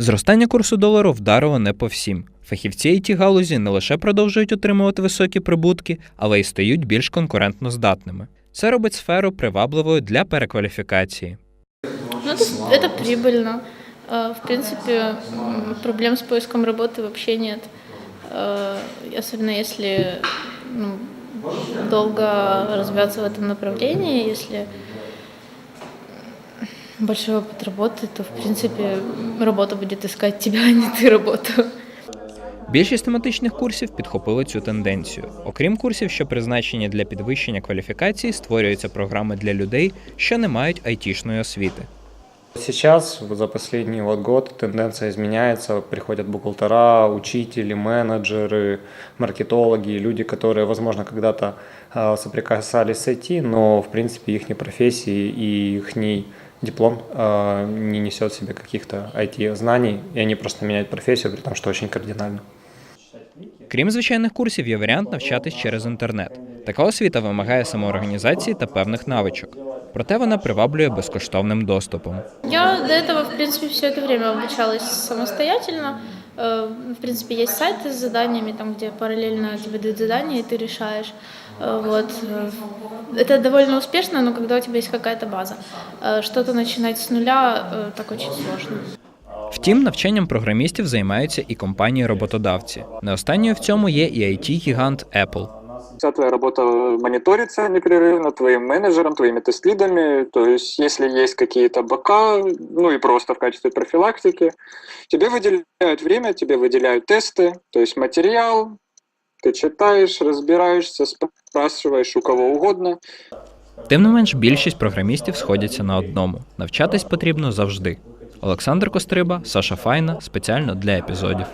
Зростання курсу долару вдарило не по всім. Фахівці it галузі не лише продовжують отримувати високі прибутки, але й стають більш конкурентно здатними. Це робить сферу привабливою для перекваліфікації. Ну, это, это прибыльно. Э, В принципе, м, проблем с поиском работы вообще нет. Э, Особенно если ну, долго развиваться в этом направлении, если м, большой опыт работы, то, в принципе, работа будет искать тебя, а не ты работу. Більшість тематичних курсів підхопили цю тенденцію. Окрім курсів, що призначені для підвищення кваліфікації, створюються програми для людей, що не мають айтішної освіти. Сейчас, вот за последний вот год, тенденция изменяется. Приходят бухгалтера, учители, менеджеры, маркетологи, люди, которые, возможно, когда-то э, соприкасались с IT, но, в принципе, их профессии и их диплом э, не несет в себе каких-то IT-знаний, и они просто меняют профессию, при том, что очень кардинально. Крім звичайних курсів, є варіант навчатись через інтернет. Така освіта вимагає самоорганізації та певних навичок. Проте вона приваблює безкоштовним доступом. Я до этого, в принципе, все это время обучалась самостоятельно. Э, В принципе, есть сайты с заданиями, там, где параллельно тебе дают задания, и ты решаешь. Э, Вот. Э, Это довольно успешно, но когда у тебя есть какая-то база. Э, Что-то начинать с нуля э, так очень сложно. Втім, навчанням програмістів займаються і компанії-роботодавці. Не останньою в цьому є і IT-гігант Apple. Вся твоя работа мониторится непрерывно твоим менеджером, твоими тест-лидами. То есть, если есть какие-то бока, ну и просто в качестве профилактики, тебе выделяют время, тебе выделяют тесты, то есть материал, ты читаешь, разбираешься, спрашиваешь у кого угодно. Тим не менш, більшість програмістів сходяться на одному: навчатись потрібно завжди. Олександр Костриба, Саша Файна спеціально для епізодів.